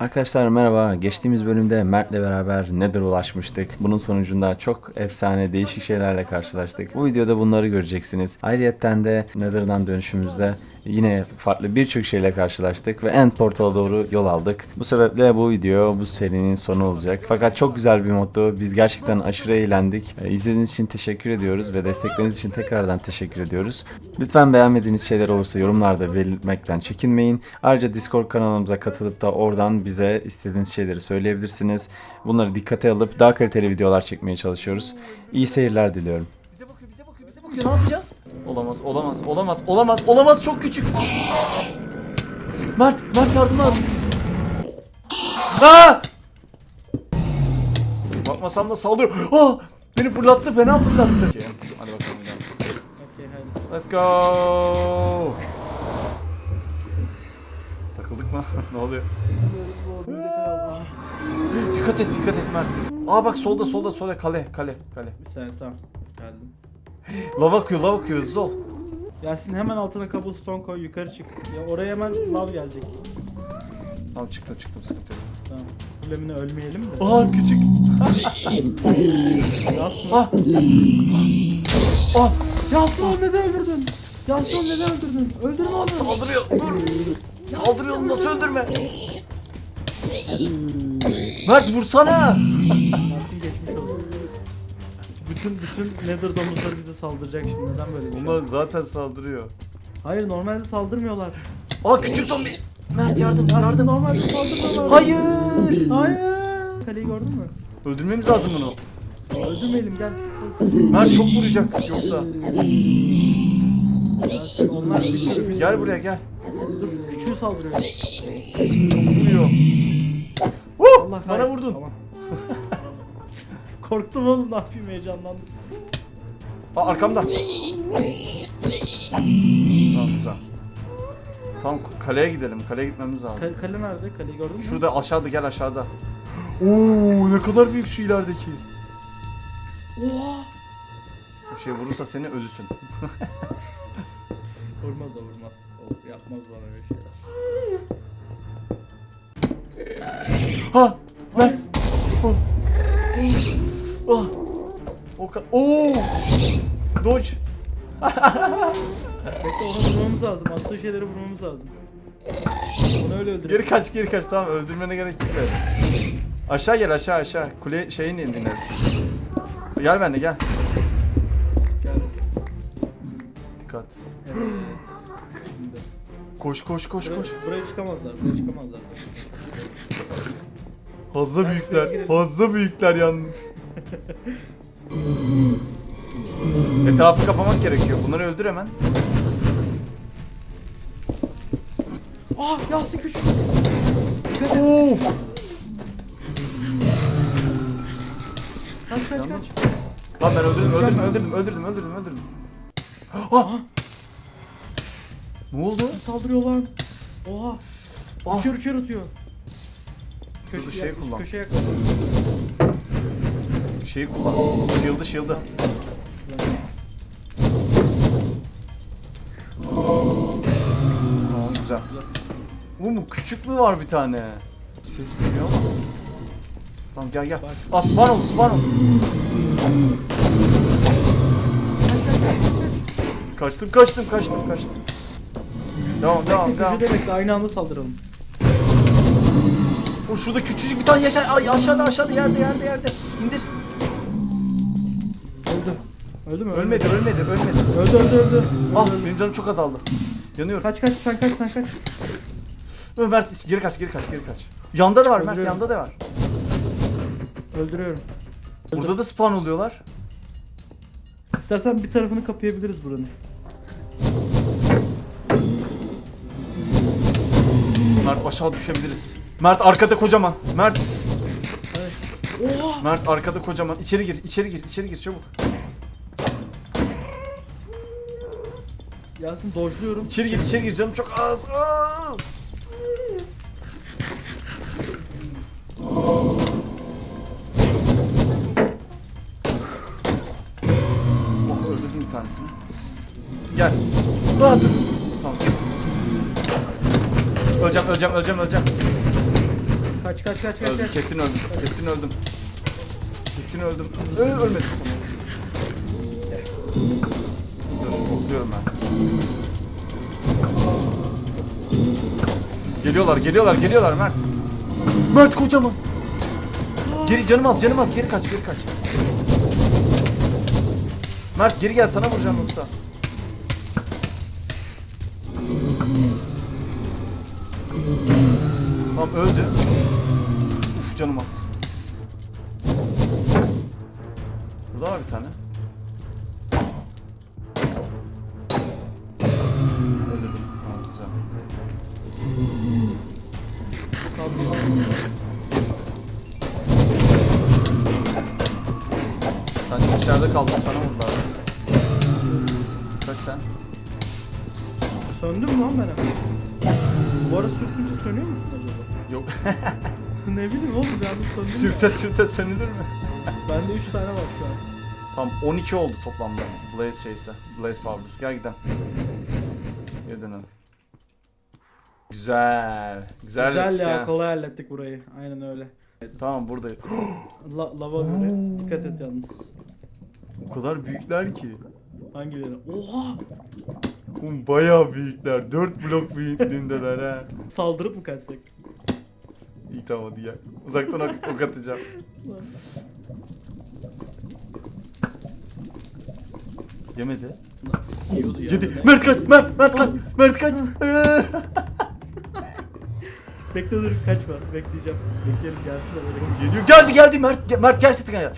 Arkadaşlar merhaba. Geçtiğimiz bölümde Mert'le beraber Nether'a ulaşmıştık. Bunun sonucunda çok efsane değişik şeylerle karşılaştık. Bu videoda bunları göreceksiniz. Ayrıyeten de Nether'dan dönüşümüzde yine farklı birçok şeyle karşılaştık ve End Portal'a doğru yol aldık. Bu sebeple bu video bu serinin sonu olacak. Fakat çok güzel bir moddu. Biz gerçekten aşırı eğlendik. Ee, İzlediğiniz için teşekkür ediyoruz ve destekleriniz için tekrardan teşekkür ediyoruz. Lütfen beğenmediğiniz şeyler olursa yorumlarda belirtmekten çekinmeyin. Ayrıca Discord kanalımıza katılıp da oradan bize istediğiniz şeyleri söyleyebilirsiniz. Bunları dikkate alıp daha kaliteli videolar çekmeye çalışıyoruz. İyi seyirler diliyorum. Ne yapacağız? Olamaz, olamaz, olamaz, olamaz, olamaz. Çok küçük. Mert, Mert yardım lazım. Aa! Bakmasam da saldırıyor. Aa! Beni fırlattı, fena fırlattı. Hadi bakalım. Okey hadi. Let's go. Takıldık mı? ne oluyor? Dikkat et, dikkat et Mert. Aa bak solda, solda, solda kale, kale, kale. Bir saniye tamam. Geldim. Lav akıyor, lav akıyor, hızlı ol. Yasin hemen altına cobblestone koy yukarı çık. Ya oraya hemen lav gelecek. Tamam çıktım, çıktım, sıkıntı yok. Tamam. Problemine ölmeyelim de. Aa küçük. Yasin. Ah. Ah. Yasin onu neden öldürdün? Yasin onu neden öldürdün? Öldürme onu. Saldırıyor. Dur. Saldırıyor onu nasıl öldürme? Mert vursana. Bütün bütün nether domuzları bize saldıracak şimdi. Neden böyle bir şey? Zaten saldırıyor. Hayır normalde saldırmıyorlar. Aa küçük zombi. Mert yardım Yasin yardım. normalde saldırmıyorlar. Hayır. Hayır. Kaleyi gördün mü? Öldürmemiz lazım bunu. Öldürmeyelim gel. Mert çok vuracak yoksa. Yasin onlar bir sürü Gel buraya gel. Dur küçüğü saldırıyor. Çok vuruyor. Huh, Allah bana kahretsin. vurdun. Tamam. Korktum oğlum ne yapayım heyecanlandım. Aa arkamda. Tamam güzel. Tamam kaleye gidelim. Kaleye gitmemiz lazım. Kale, kale nerede? Kaleyi gördün mü? Şurada aşağıda gel aşağıda. Oo ne kadar büyük şu ilerideki. Oha! Bir şey vurursa seni ölüsün. Vurmaz o vurmaz. O yapmaz bana öyle şeyler. Ha! Ver! Oh. Oh. O ka- Oo! Dodge! Bekle onu vurmamız lazım. Attığı şeyleri vurmamız lazım. Onu öyle öldür. Geri kaç geri kaç tamam öldürmene gerek yok. öyle. Aşağı gel aşağı aşağı. Kule şeyin indin Gel benimle gel. Gel. Dikkat. Evet. Şimdi. Koş koş koş Buraya, koş. buraya çıkamazlar. Buraya çıkamazlar. Fazla büyükler. Fazla büyükler yalnız. Etrafı kapamak gerekiyor. Bunları öldür hemen. Ah Yasin küçük. Oo! Kaç kaç kaç. Lan ben öldürdüm, öldürdüm, öldürdüm, öldürdüm, öldürdüm, öldürdüm. Ah! Ne oldu? Saldırıyor lan. Oha. Ah! Uçur uçur atıyor. Köşe, şey kullan. Köşeye yak. Şeyi kullan. Shield'ı, shield'ı. Tamam, güzel. Mu? Küçük mü var bir tane? Ses geliyor ama. Tamam gel gel. Aa spawn oldu, spawn oldu. Kaçtım, kaçtım, kaçtım, kaçtım. Devam, devam, devam. Köşede bekle aynı anda saldıralım. O şurada küçücük bir tane yaşar. Ay aşağıda, aşağıda, yerde, yerde, yerde. İndir. Öldü. Mü? Ölmedi, ölmedi, ölmedi. Öldü öldü öldü. Ah, benim canım çok azaldı. Yanıyorum. Kaç kaç sen kaç sen kaç. Ö, Mert geri kaç geri kaç geri kaç. Yanda da var Mert Öldürüyorum. yanda da var. Öldürüyorum. Öldü. Burada da spawn oluyorlar. İstersen bir tarafını kapayabiliriz buranın. Mert aşağı düşebiliriz. Mert arkada kocaman. Mert! Mert arkada kocaman. İçeri gir içeri gir içeri gir çabuk. Yasin dojluyorum. İçeri gir içeri gir canım çok az. Aa! Oh öldürdüm bir tanesini. Gel. Aa, dur. Tamam. Öleceğim öleceğim öleceğim öleceğim. Kaç kaç kaç kaç Öldüm, kaç. kesin öldüm. Kesin öldüm. Kesin öldüm. Ö ölmedim. Dur, korkuyorum ben. Geliyorlar, geliyorlar, geliyorlar Mert. Mert kocaman. Geri canım az, canım az. Geri kaç, geri kaç. Mert geri gel sana vuracağım yoksa. Tamam öldü. Uf canım az. Burada var bir tane. Acaba? Yok. ne bileyim oğlum anda söndüm sürte sürte sönülür mü? Bende 3 tane var şu an. Tamam 12 oldu toplamda. Blaze şeyse. Blaze Powder. Gel gidelim. Gel dönelim. Güzel. Güzel, Güzel ya ya. kolay hallettik burayı. Aynen öyle. Tamam buradayım. La lava böyle. Dikkat et yalnız. o kadar büyükler ki. Hangileri? Oha! Oğlum bayağı büyükler. 4 blok büyüklüğündeler ha. Saldırıp mı kaçsak? İyi tamam hadi gel. Uzaktan ok, ok atacağım. Yemedi. Yiyordu ya. Yedi. Mert kaç. Mert. Mert kaç. Mert kaç. Bekle dur kaçma. Bekleyeceğim. Bekleyelim gelsin de böyle. Geliyor. Geldi geldi Mert. Mert gerçekten gel.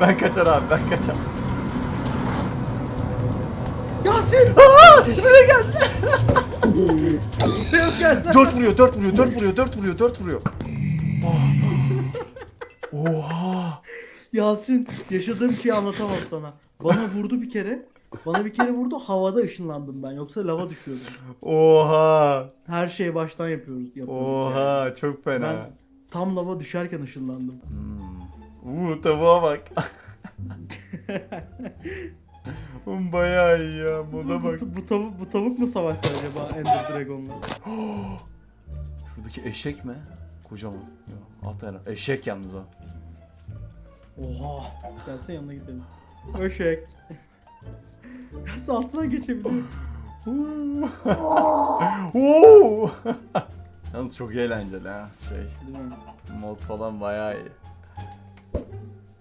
ben kaçar abi ben kaçar. Yasin! Aa! Nereye geldi? 4 vuruyor 4 vuruyor 4 vuruyor 4 vuruyor 4 vuruyor. Oh. Oha. Yasin yaşadığım şeyi anlatamam sana. Bana vurdu bir kere. Bana bir kere vurdu havada ışınlandım ben. Yoksa lava düşüyordum. Oha. Her şeyi baştan yapıyoruz. yapıyoruz yani. Oha çok fena. Ben tam lava düşerken ışınlandım. Hmm. Uuu tavuğa bak. Oğlum bayağı iyi ya. Moda bak. Bu, bu, tavuk, bu tavuk mu savaştı acaba Ender Dragon'la? Şuradaki eşek mi? Kocaman. Yok, At herhalde. Eşek yalnız o. Oha. Gelsene yanına gidelim. Öşek. Nasıl altına geçebiliyor? Oo. Yalnız çok eğlenceli ha şey. Mod falan bayağı iyi.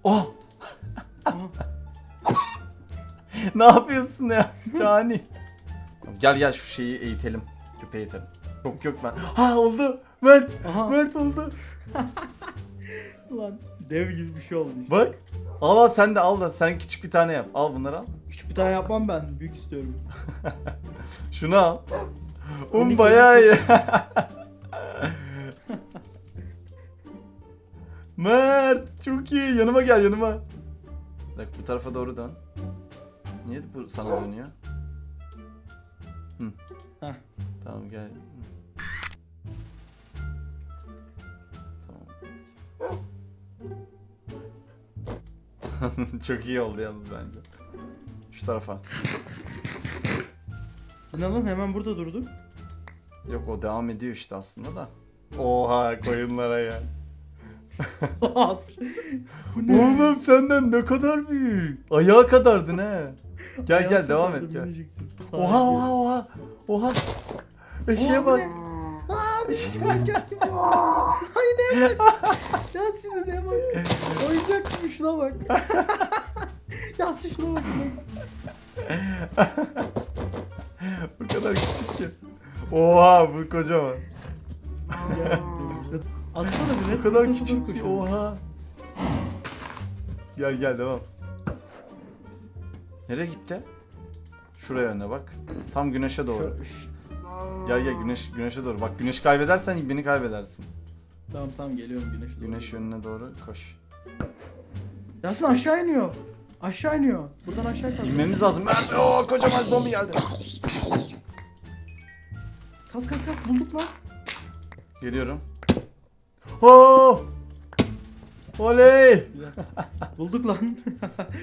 Oh! ne yapıyorsun ya? Cani. gel gel şu şeyi eğitelim. Köpeği eğitelim. Çok yok ben. Ha oldu. Mert. Aha. Mert oldu. Ulan dev gibi bir şey oldu işte. Bak. Al al sen de al da sen küçük bir tane yap. Al bunları al. Küçük bir tane yapmam ben. Büyük istiyorum. Şunu al. Komik bayağı iyi. Mert çok iyi. Yanıma gel yanıma. Bak bu tarafa doğru dön. Niye bu sana dönüyor? Hı. Heh. Tamam gel. Tamam. çok iyi oldu yalnız bence. Şu tarafa. Ne lan hemen burada durduk. Yok o devam ediyor işte aslında da. Oha koyunlara ne? Oğlum senden ne kadar büyük. Ayağa kadardın he. Gel gel devam et gel. Oha oha oha. Oha. Eşeğe bak. Ay ne bak. Ya sinirliğe bak. Oyuncak gibi şuna bak. ya şuna bak. O kadar küçük ki. Oha bu kocaman. Atsana bir O kadar küçük ki oha. Gel gel devam. Nereye gitti? Şuraya önüne bak. Tam güneşe doğru. Gel gel güneş güneşe doğru. Bak güneş kaybedersen beni kaybedersin. Tamam tamam geliyorum güneş. doğru. Güneş yönüne doğru koş. Yasin aşağı iniyor. Aşağı iniyor. Buradan aşağı kalk. İnmemiz lazım. Mert o kocaman zombi geldi. Kalk kalk kalk bulduk lan. Geliyorum. Oo! Oley! Güzel. bulduk lan.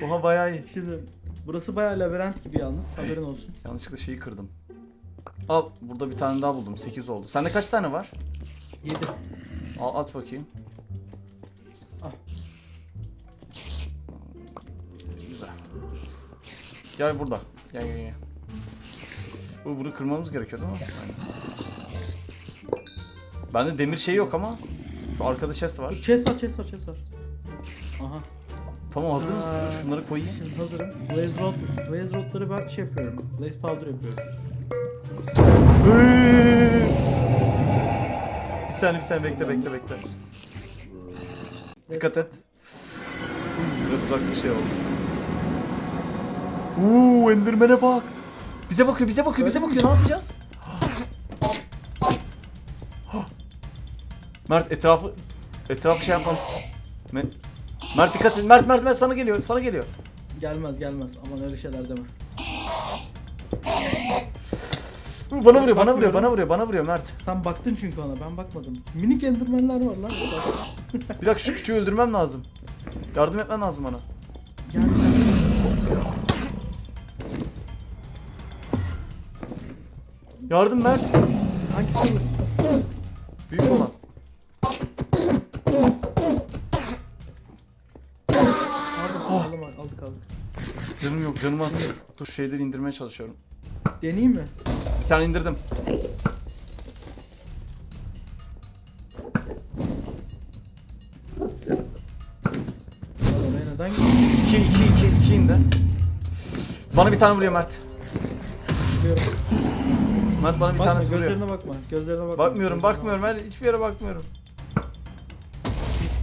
Oha bayağı iyi. Şimdi burası bayağı labirent gibi yalnız. Haberin olsun. Yanlışlıkla şeyi kırdım. Al burada bir tane daha buldum. 8 oldu. Sende kaç tane var? Yedi. Al at bakayım. Al. Güzel. Gel burada. Gel gel gel. Bu bunu kırmamız gerekiyor değil mi? Aynen. Bende demir şey yok ama şu arkada chest var. Chest var chest var chest var. Aha. Tamam hazır mısın? Aa. Şunları koyayım. Şimdi hazırım. Blaze rod, blaze rodları ben şey yapıyorum. Blaze powder yapıyorum. bir saniye bir saniye bekle bekle bekle. Dikkat et. Biraz uzakta şey oldu. Uuu Enderman'e bak. Bize bakıyor bize bakıyor bize bakıyor ne yapacağız? Mert etrafı etrafı şey yapalım. Me- Mert dikkat et Mert Mert Mert sana geliyor sana geliyor. Gelmez gelmez aman öyle şeyler deme. Uuu, Bana vuruyor bana vuruyor bana vuruyor bana vuruyor Mert. Sen baktın çünkü ona ben bakmadım. Minik endermenler var lan. Bir dakika şu küçüğü öldürmem lazım. Yardım etmen lazım bana. Gel. Yardım Mert. Hangisi? Büyük olan. Canım yok canım az. Dur şeyleri indirmeye çalışıyorum. Deneyeyim mi? Bir tane indirdim. Oraya neden gidiyorsun? 2 2 2 2 indi. Bana bir tane vuruyor Mert. Mert bana bir Bakma tanesi vuruyor. gözlerine bakma. Gözlerine bakma. Bakmıyorum Gözlerine bakmıyorum Mert hiçbir yere bakmıyorum.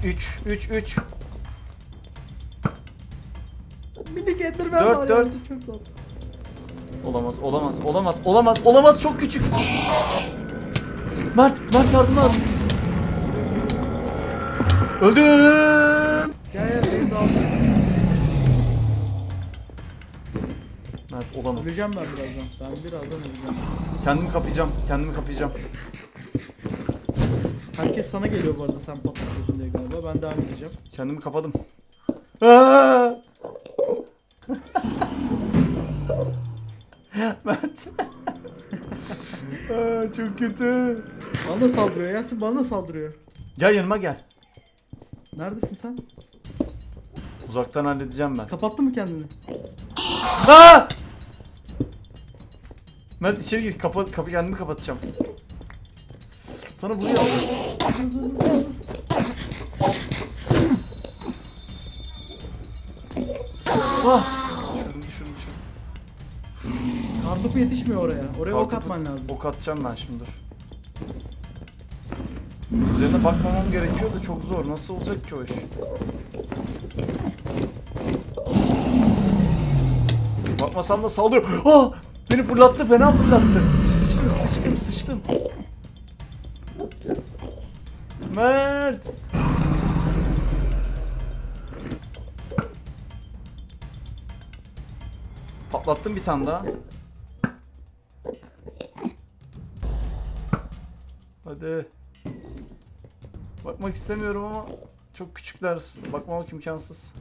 3 3 3 bakma. Minik endermen Dört, var dört. Çok. Olamaz olamaz olamaz olamaz olamaz çok küçük. Mert Mert yardım lazım. Öldüm. Gel gel beni de al. Mert olamaz. Öleceğim ben birazdan. Ben birazdan öleceğim. Kendimi kapayacağım. Kendimi kapayacağım. Herkes sana geliyor bu arada sen patlatıyorsun diye galiba. Ben devam edeceğim. Kendimi kapadım. Aa! Mert. Aa, çok kötü. Bana saldırıyor. Yasin bana saldırıyor. Gel yanıma gel. Neredesin sen? Uzaktan halledeceğim ben. Kapattın mı kendini? Aa! Mert içeri gir. Kapa, kapı kendimi kapatacağım. Sana vuruyor. yetişmiyor oraya. Oraya ok Kartopu- atman lazım. Ok atacağım ben şimdi dur. Üzerine bakmamam gerekiyor da çok zor. Nasıl olacak ki o iş? Bakmasam da saldırıyor. Ah! Beni fırlattı, fena fırlattı. Sıçtım, sıçtım, sıçtım. Mert! Patlattım bir tane daha. Hadi. Bakmak istemiyorum ama çok küçükler. Bakmamak imkansız.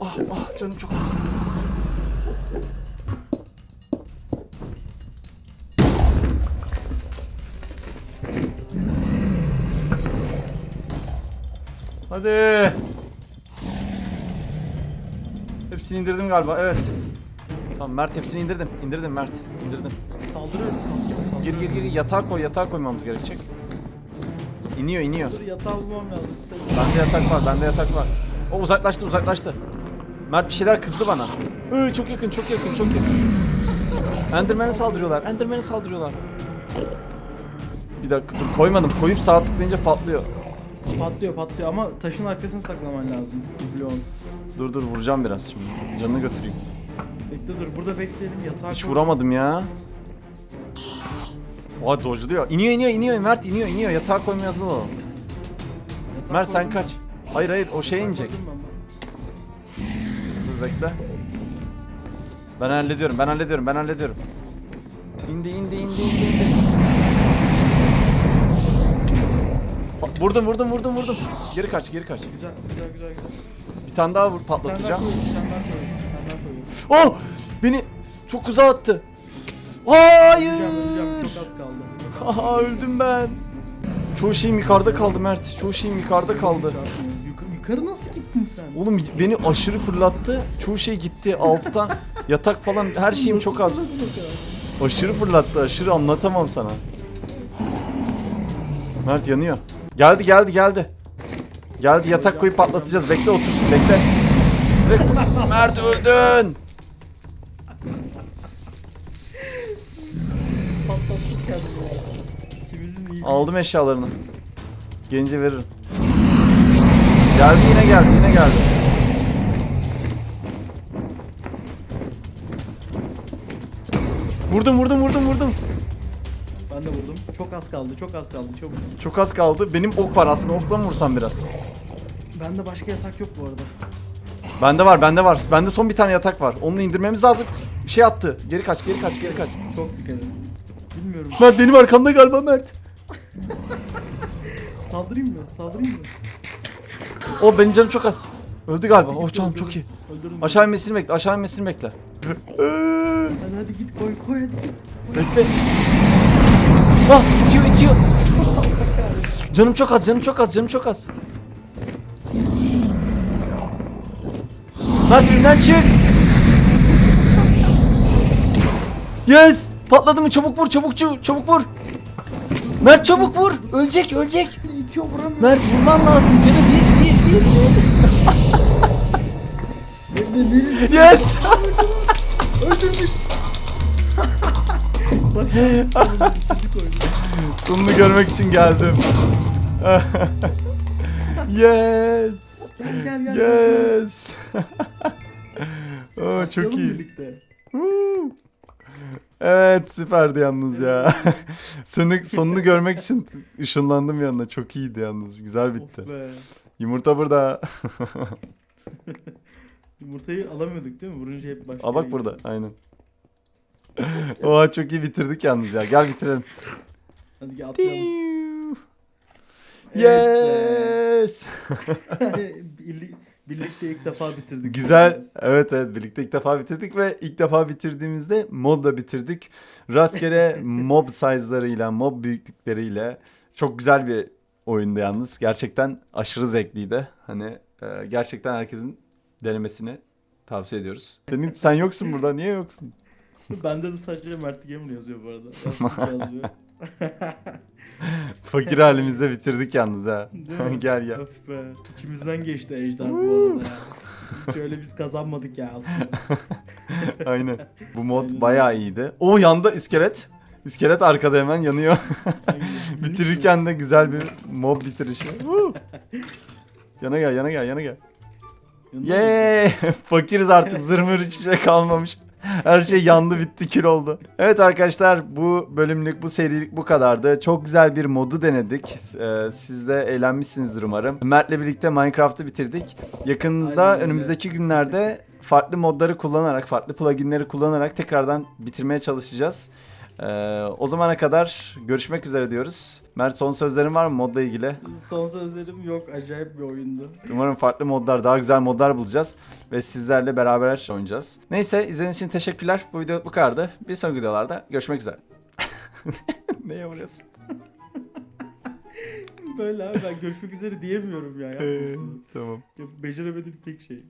Ah ah canım çok az. Hadi. Hepsini indirdim galiba. Evet. Tamam Mert hepsini indirdim. İndirdim Mert. İndirdim. Saldırıyorum. Gir gir gir yatağa koy. Yatağa koymamız gerekecek. İniyor iniyor. Dur yatağı bulmam lazım. Bende yatak var. Bende yatak var. O uzaklaştı uzaklaştı. Mert bir şeyler kızdı bana. Iı, çok yakın çok yakın çok yakın. Enderman'e saldırıyorlar. Enderman'e saldırıyorlar. Bir dakika dur koymadım. Koyup sağ tıklayınca patlıyor. Patlıyor patlıyor ama taşın arkasını saklaman lazım. Bloğun. Dur dur vuracağım biraz şimdi. Canını götüreyim. Bekle dur burada bekleyelim yatağa Hiç koy. vuramadım ya. Oha dojluyor. İniyor iniyor iniyor Mert iniyor iniyor. Yatağa koymaya hazır olalım. Yatağa Mert sen koydum kaç. Hayır hayır o ben. şeye inecek. Koydum ben bak. Dur bekle. Ben hallediyorum ben hallediyorum ben hallediyorum. İndi indi indi indi indi. Vurdum vurdum vurdum vurdum. Geri kaç geri kaç. Güzel güzel güzel güzel. Bir tane daha vur Bir tane daha patlatacağım. koy, bir tane daha koy. Oh! Beni çok uzağa attı. Öleceğim Hayır. çok az kaldı. Aha öldüm ben. Çoğu şeyim yukarıda kaldı Mert. Çoğu şeyim yukarıda kaldı. Yukarı, yukarı nasıl gittin sen? Oğlum beni aşırı fırlattı. Çoğu şey gitti. Alttan yatak falan her şeyim çok az. Aşırı fırlattı. Aşırı anlatamam sana. Mert yanıyor. Geldi geldi geldi. Geldi yatak koyup patlatacağız. Bekle otursun bekle. Mert öldün. Aldım eşyalarını. Gelince veririm. Geldi yine geldi yine geldi. Vurdum vurdum vurdum vurdum. Ben de vurdum. Çok az kaldı çok az kaldı çok. Çok az kaldı. Benim ok var aslında. Okla mı vursam biraz? Bende başka yatak yok bu arada. Bende var bende var. Bende son bir tane yatak var. Onu indirmemiz lazım. Bir şey attı. Geri kaç geri kaç geri kaç. Çok dikkat edin. Bilmiyorum. Mert benim arkamda galiba Mert. Saldırayım mı? Saldırayım mı? O benim canım çok az. Öldü galiba. Oh canım çok iyi. Öldürün. Aşağı inmesini bekle. Aşağı inmesini bekle. Hadi hadi git koy koy hadi git. Bekle. Ah itiyor itiyor. Canım çok az canım çok az canım çok az. Mert önümden çık. Yes. Patladı mı? Çabuk vur çabuk çabuk, çabuk vur. Mert çabuk vur. Ölecek ölecek. İtiyor. Mert vurman lazım. Canı bir bir bir. Yes. öldürdük. Bak. Sonunu görmek için geldim. yes. Gel gel gel. Yes. Oo, çok iyi. Evet süperdi yalnız ya. Sonunu, sonunu görmek için ışınlandım yanına. Çok iyiydi yalnız. Güzel bitti. Be. Yumurta burada. Yumurtayı alamıyorduk değil mi? Vurunca hep başka Aa bak burada. Aynen. Oha çok iyi bitirdik yalnız ya. Gel bitirelim. Hadi gel atlayalım. Yes. Birli- Birlikte ilk defa bitirdik. Güzel. Evet evet birlikte ilk defa bitirdik ve ilk defa bitirdiğimizde modla bitirdik. Rastgele mob size'larıyla, mob büyüklükleriyle çok güzel bir oyundu yalnız. Gerçekten aşırı zevkliydi. Hani e, gerçekten herkesin denemesini tavsiye ediyoruz. Senin sen yoksun burada. Niye yoksun? Bende de sadece Mert Gamer yazıyor bu arada. Yazıyor. Fakir halimizde bitirdik yalnız ha. Gel gel. Öf be. İçimizden geçti Ejder bu arada ya. Hiç öyle biz kazanmadık ya aslında. Aynen. Bu mod Aynen. bayağı iyiydi. O yanda iskelet. İskelet arkada hemen yanıyor. Bitirirken de güzel bir mob bitirişi. Yana gel, yana gel, yana gel. Yeee! Fakiriz artık zırmır hiçbir şey kalmamış. Her şey yandı bitti kül oldu. Evet arkadaşlar bu bölümlük bu serilik bu kadardı. Çok güzel bir modu denedik. Ee, siz de eğlenmişsinizdir umarım. Mert'le birlikte Minecraft'ı bitirdik. Yakında Aynen öyle. önümüzdeki günlerde farklı modları kullanarak, farklı pluginleri kullanarak tekrardan bitirmeye çalışacağız. Ee, o zamana kadar görüşmek üzere diyoruz. Mert son sözlerin var mı modla ilgili? Son sözlerim yok. Acayip bir oyundu. Umarım farklı modlar, daha güzel modlar bulacağız ve sizlerle beraber oynayacağız. Neyse izlediğiniz için teşekkürler. Bu video bu kadardı. Bir sonraki videolarda görüşmek üzere. Neye vuruyorsun? Böyle abi ben görüşmek üzere diyemiyorum ya. ya. tamam. Beceremediğim tek şey.